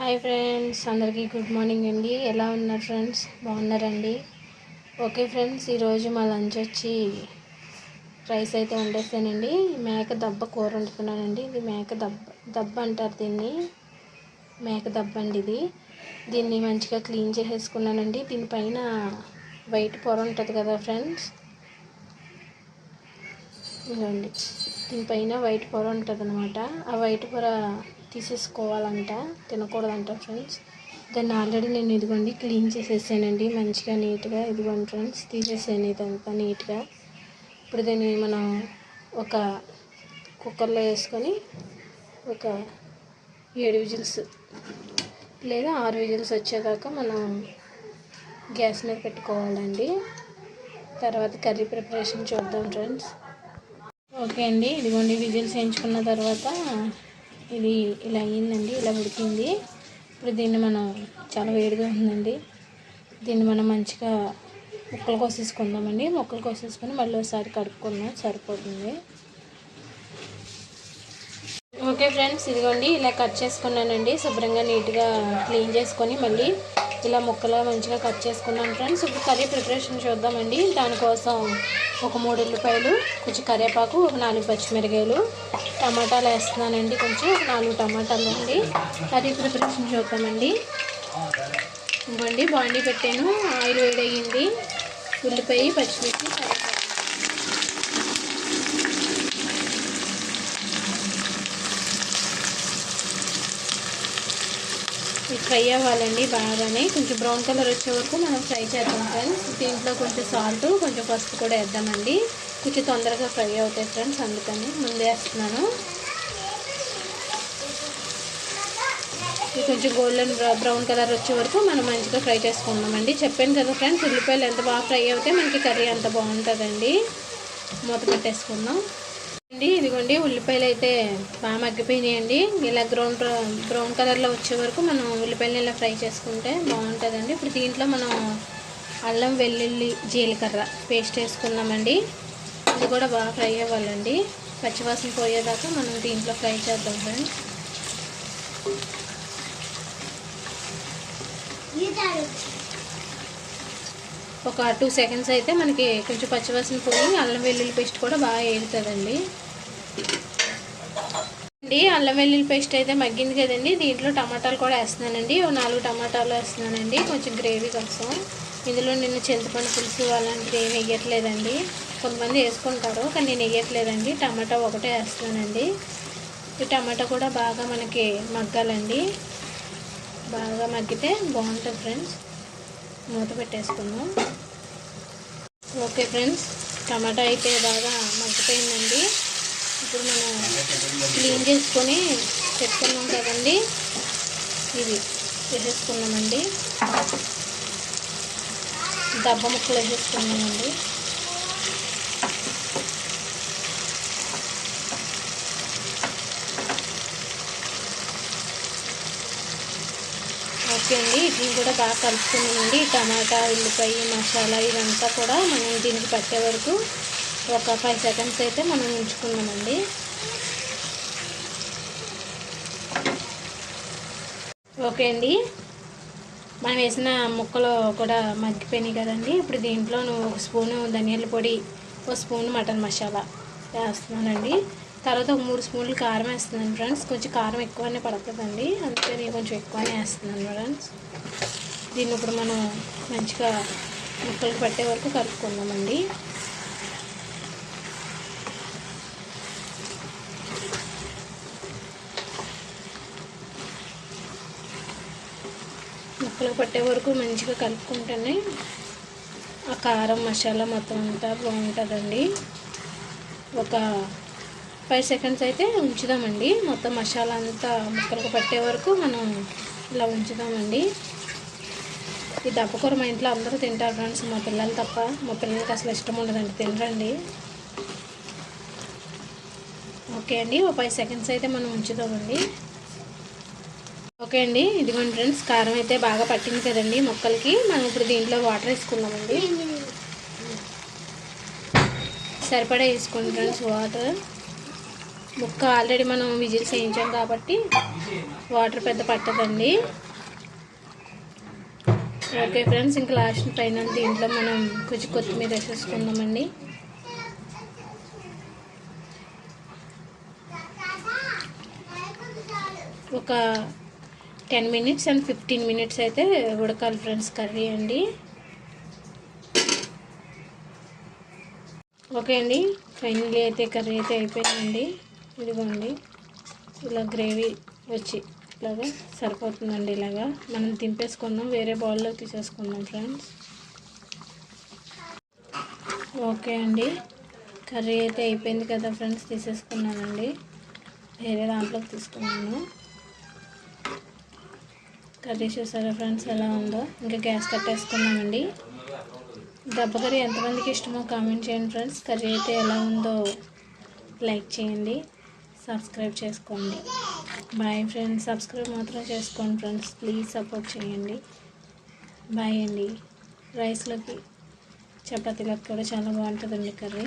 Hi friends అందరికీ good morning అండి. ఎలా ఉన్నారు ఫ్రెండ్స్? బాగున్నారండి? ఓకే ఫ్రెండ్స్ ఈరోజు మా లంచ్ వచ్చి రైస్ అయితే వండేసానండి. మేక దెబ్బ కూర వండుతున్నానండి. ఇది మేక దెబ్బ దెబ్బ అంటారు దీన్ని. మేక దెబ్బ అండి ఇది. దీన్ని మంచిగా క్లీన్ చేసేసుకున్నానండి. దీనిపైన వైట్ పొర ఉంటుంది కదా ఫ్రెండ్స్? ఇదండి దీనిపైన వైట్ పొర ఉంటుంది అనమాట ఆ వైట్ పొర తీసేసుకోవాలంట తినకూడదంట ఫ్రెండ్స్ దాన్ని ఆల్రెడీ నేను ఇదిగోండి క్లీన్ చేసేసానండి మంచిగా నీట్గా ఇదిగోండి ఫ్రెండ్స్ తీసేసాను ఇదంతా నీట్గా. ఇప్పుడు దీన్ని మనం ఒక కుక్కర్లో వేసుకొని ఒక ఏడు విజిల్స్ లేదా ఆరు విజిల్స్ వచ్చేదాకా మనం గ్యాస్ మీద పెట్టుకోవాలండి. తర్వాత కర్రీ ప్రిపరేషన్ చూద్దాం ఫ్రెండ్స్ ఓకే అండి ఇదిగోండి విజిల్స్ వేయించుకున్న తర్వాత ఇది ఇలా అయ్యిందండి ఇలా ఉడికింది. ఇప్పుడు దీన్ని మనం చాలా వేడిగా ఉందండి. దీన్ని మనం మంచిగా ముక్కలు కోసేసుకుందామండి. ముక్కలు కోసేసుకొని మళ్ళీ ఒకసారి కడుక్కుందాం సరిపోతుంది. ఓకే ఫ్రెండ్స్ ఇదిగోండి ఇలా కట్ చేసుకున్నానండి. శుభ్రంగా నీట్గా క్లీన్ చేసుకొని మళ్ళీ ఇలా ముక్కలా మంచిగా కట్ చేసుకున్నాను ఫ్రెండ్స్. ఇప్పుడు కర్రీ ప్రిపరేషన్ చూద్దామండి. దానికోసం ఒక మూడు ఉల్లిపాయలు కొంచెం కరివేపాకు ఒక నాలుగు పచ్చిమిరకాయలు టమాటాలు వేస్తున్నానండి కొంచెం ఒక నాలుగు టమాటాలు అండి. కర్రీ ప్రిపరేషన్ చూద్దామండి. ఇవ్వండి బాండీ పెట్టాను. ఆయిల్ వేడయ్యింది. ఉల్లిపాయ పచ్చిమిర్చి ఫ్రై అవ్వాలండి బాగానే. కొంచెం బ్రౌన్ కలర్ వచ్చే వరకు మనం ఫ్రై చేద్దాం ఫ్రెండ్స్ దీంట్లో కొంచెం సాల్ట్ కొంచెం పసుపు కూడా వేద్దామండి. కొంచెం తొందరగా ఫ్రై అవుతాయి ఫ్రెండ్స్ అందుకని ముందే వేస్తున్నాను. కొంచెం గోల్డెన్ బ్రౌన్ కలర్ వచ్చే వరకు మనం మంచిగా ఫ్రై చేసుకుందామండి. చెప్పాను కదా ఫ్రెండ్స్ ఉల్లిపాయలు ఎంత బాగా ఫ్రై అవుతాయి మనకి కర్రీ అంత బాగుంటుందండి. మూత పెట్టేసుకుందాం. అండి. ఇదిగోండి ఉల్లిపాయలు అయితే బాగా మగ్గిపోయినాయండి. ఇలా బ్రౌన్ బ్రౌన్ కలర్లో వచ్చే వరకు మనం ఉల్లిపాయలు ఇలా ఫ్రై చేసుకుంటే బాగుంటుందండి. ఇప్పుడు దీంట్లో మనం అల్లం వెల్లుల్లి జీలకర్ర పేస్ట్ వేసుకున్నామండి ఇది కూడా బాగా ఫ్రై అవ్వాలండి. పచ్చివాసన పోయేదాకా మనం దీంట్లో ఫ్రై చేద్దాం ఫ్రెండ్స్ ఒక టూ సెకండ్స్ అయితే మనకి కొంచెం పచ్చివాసన పోయి అల్లం వెల్లుల్లి పేస్ట్ కూడా బాగా వేగుతుందండి అండి అల్లం వెల్లుల్లి పేస్ట్ అయితే మగ్గింది కదండి. దీంట్లో టమాటాలు కూడా వేస్తున్నానండి. ఓ నాలుగు టమాటాలు వేస్తున్నానండి. కొంచెం గ్రేవీ కోసం. ఇందులో నేను చింతపండు పులుసు అలాంటివి ఏమి వేయట్లేదండి. కొంతమంది వేసుకుంటారు కానీ నేను వేయట్లేదండి. టమాటా ఒకటే వేస్తున్నానండి. ఈ టమాటా కూడా బాగా మనకి మగ్గాలండి. బాగా మగ్గితే బాగుంటుంది ఫ్రెండ్స్. మూత పెట్టేసుకుందాం. ఓకే ఫ్రెండ్స్ టమాటా అయితే బాగా మగ్గిపోయిందండి. ఇప్పుడు మనం క్లీన్ చేసుకొని పెట్టుకున్నాం కదండి. ఇది వేసేసుకున్నామండి. దబ్బ ముక్కలు వేసేసుకున్నామండి. ఓకే అండి ఇది కూడా బాగా కలుపుకుందండి టమాటా ఉల్లిపాయ మసాలా ఇదంతా కూడా మనం దీనికి పట్టే వరకు ఒక ఫైవ్ సెకండ్స్ అయితే మనం ఉంచుకున్నామండి. ఓకే అండి. మనం వేసిన ముక్కలు కూడా మగ్గిపోయినాయి కదండి. ఇప్పుడు దీంట్లో ఒక స్పూను ధనియాల పొడి ఒక స్పూన్ మటన్ మసాలా వేస్తున్నానండి. తర్వాత ఒక మూడు స్పూన్లు కారం వేస్తున్నాను ఫ్రెండ్స్. కొంచెం కారం ఎక్కువనే పడుతుందండి. అందుకే నేను కొంచెం ఎక్కువనే వేస్తున్నాను ఫ్రెండ్స్. దీన్ని ఇప్పుడు మనం మంచిగా ముక్కలు పట్టే వరకు కలుపుకుందామండి. ముక్కలు పట్టే వరకు మంచిగా కలుపుకుంటేనే ఆ కారం మసాలా మొత్తం అంతా బాగుంటుందండి. ఒక ఫైవ్ సెకండ్స్ అయితే ఉంచుదామండి. మొత్తం మసాలా అంతా ముక్కలకు పట్టే వరకు మనం ఇలా ఉంచుదామండి. ఈ దప్పకూర మా ఇంట్లో అందరూ తింటారు ఫ్రెండ్స్. మా పిల్లలు తప్ప మా పిల్లలకి అసలు ఇష్టం ఉండదండి తినరండి. ఓకే అండి ఒక ఫైవ్ సెకండ్స్ అయితే మనం ఉంచుదామండి. ఓకే అండి ఇదిగోండి ఫ్రెండ్స్ కారం అయితే బాగా పట్టింది కదండి మొక్కలకి. మనం ఇప్పుడు దీంట్లో వాటర్ వేసుకున్నామండి సరిపడా వేసుకోండి ఫ్రెండ్స్ వాటర్. ముక్క ఆల్రెడీ మనం విజిల్స్ వేయించాం కాబట్టి వాటర్ పెద్ద పట్టదండి. ఓకే ఫ్రెండ్స్ ఇంకా లాస్ట్ పైన దీంట్లో మనం కొంచెం కొత్తిమీర వేసేసుకుందామండి. ఒక ten minutes and fifteen minutes అయితే ఉడకాలి ఫ్రెండ్స్ కర్రీ అండి. ఓకే అండి ఫైనలీ అయితే కర్రీ అయితే అయిపోయిందండి. ఇదిగోండి. ఇలా గ్రేవీ వచ్చి ఇలాగా సరిపోతుందండి ఇలాగా. మనం దింపేసుకుందాం. వేరే బౌల్లో తీసేసుకుందాం ఫ్రెండ్స్. ఓకే అండి. కర్రీ అయితే అయిపోయింది కదా ఫ్రెండ్స్. తీసేసుకున్నానండి. వేరే దాంట్లోకి తీసుకున్నాను. కర్రీ చూసారా ఫ్రెండ్స్? ఎలా ఉందో. ఇంకా గ్యాస్ కట్టేసుకున్నామండి. దెబ్బ కర్రీ ఎంతమందికి ఇష్టమో కామెంట్ చేయండి ఫ్రెండ్స్. కర్రీ అయితే ఎలా ఉందో లైక్ చేయండి. సబ్స్క్రైబ్ చేసుకోండి. బాయ్ ఫ్రెండ్స్ సబ్స్క్రైబ్ మాత్రం చేసుకోండి ఫ్రెండ్స్ ప్లీజ్ సపోర్ట్ చేయండి. బాయ్ అండి. రైస్లోకి చపాతీలకు కూడా చాలా బాగుంటుందండి కర్రీ.